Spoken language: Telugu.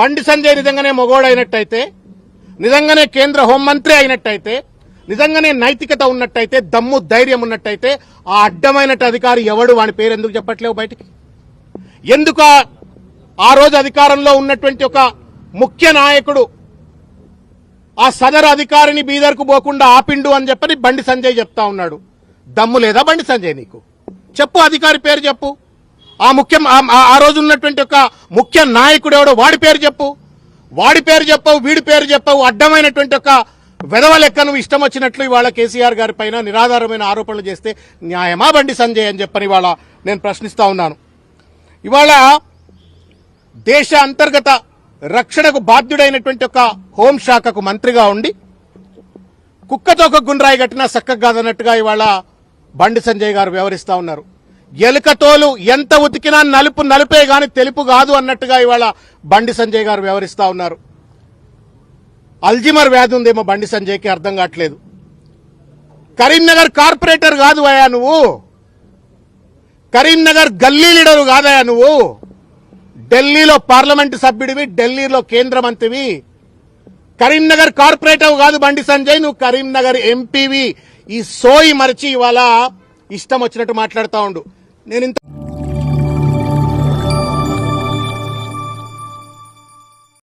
బండి సంజయ్ నిజంగానే మొగోడైనట్టయితే నిజంగానే కేంద్ర హోంమంత్రి అయినట్టయితే నిజంగానే నైతికత ఉన్నట్టయితే దమ్ము ధైర్యం ఉన్నట్టయితే ఆ అడ్డమైన అధికారి ఎవడు? వాని పేరు ఎందుకు చెప్పట్లేవు బయటికి? ఎందుకు ఆ- ఆ రోజు అధికారంలో ఉన్నటువంటి ఒక ముఖ్య నాయకుడు ఆ సదరు అధికారిని బీదర్కు పోకుండా ఆపిండు అని చెప్పని బండి సంజయ్ చెప్తా ఉన్నాడు. దమ్ము లేదా బండి సంజయ్ నీకు? చెప్పు అధికారి పేరు చెప్పు. ఆ ముఖ్యం ఆ- రోజు ఉన్నటువంటి ఒక ముఖ్య నాయకుడు ఎవడో వాడి పేరు చెప్పు. వాడి పేరు చెప్పవు వీడి పేరు చెప్పవు అడ్డమైనటువంటి ఒక వెధవ లెక్కను ఇష్టం వచ్చినట్లు ఇవాళ కేసీఆర్ గారి పైన నిరాధారమైన ఆరోపణలు చేస్తే న్యాయమా బండి సంజయ్ అని చెప్పని ఇవాళ నేను ప్రశ్నిస్తా ఉన్నాను. ఇవాళ దేశ అంతర్గత రక్షణకు బాధ్యుడైనటువంటి ఒక హోంశాఖకు మంత్రిగా ఉండి కుక్కతో ఒక గుండ్రాయి కట్టినా చక్కగా కాదన్నట్టుగా ఇవాళ బండి సంజయ్ గారు వ్యవహరిస్తా ఉన్నారు. ఎలుకతోలు ఎంత ఉతికినా నలుపు నలుపే గాని తెలుపు కాదు అన్నట్టుగా ఇవాళ బండి సంజయ్ గారు వ్యవహరిస్తా ఉన్నారు. అల్జిమర్ వ్యాధి ఉందేమో బండి సంజయ్కి అర్థం కావట్లేదు. కరీంనగర్ కార్పొరేటర్ కాదు అయ్యా నువ్వు. కరీంనగర్ గల్లీ లీడరు కాదయా నువ్వు. ఢిల్లీలో పార్లమెంటు సభ్యుడివి ఢిల్లీలో కేంద్ర మంత్రివి. కరీంనగర్ కార్పొరేటర్ కాదు బండి సంజయ్ నువ్వు కరీంనగర్ ఎంపీవి. ఈ సోయి మరిచి ఇవాళ ఇష్టం వచ్చినట్టు మాట్లాడుతా ఉండు. నేను ఇంత